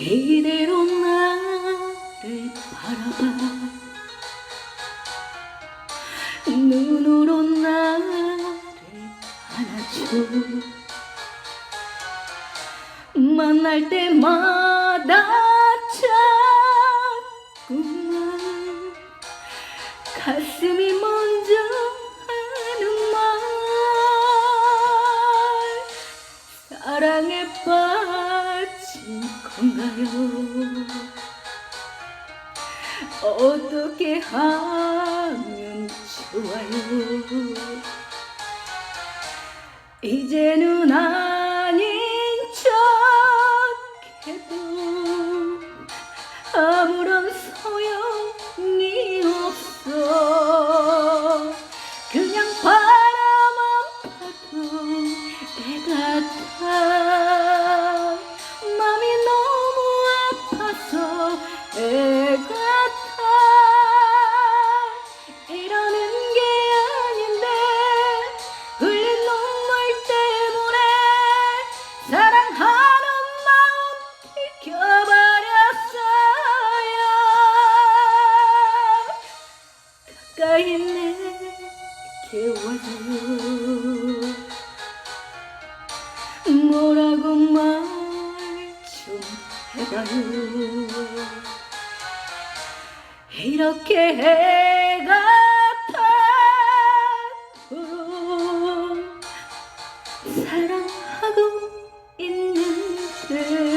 이대로 나를 바라봐. 눈으로 나를 안아줘. 만날 때마다 자꾸만. 가슴이 먼저 하는 말. 건가요 어떻게 하면 좋아요? 이제는 아닌 척해도 아무런 소용이 없어. 그냥 바라만 봐도 애 같아 와줘. 뭐라고 말 좀 해봐요 이렇게 해가 타도록 사랑하고 있는데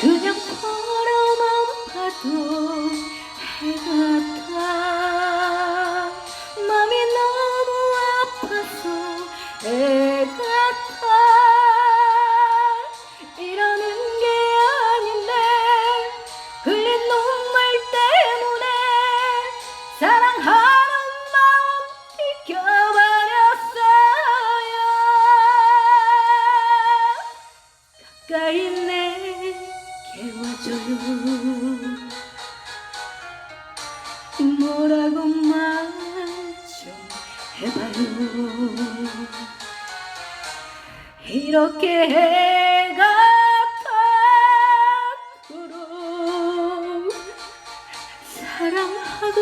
그냥 바라만 봐도 해 같아 맘이 너무 아파서 애 같아 이러는 게 아닌데 흘린 눈물 때문에 사랑하는 마음 비켜버렸어요. 가까이 내 게 와줘요. 뭐라고 말 좀 해봐요. 이렇게 해가 타도록 사랑하고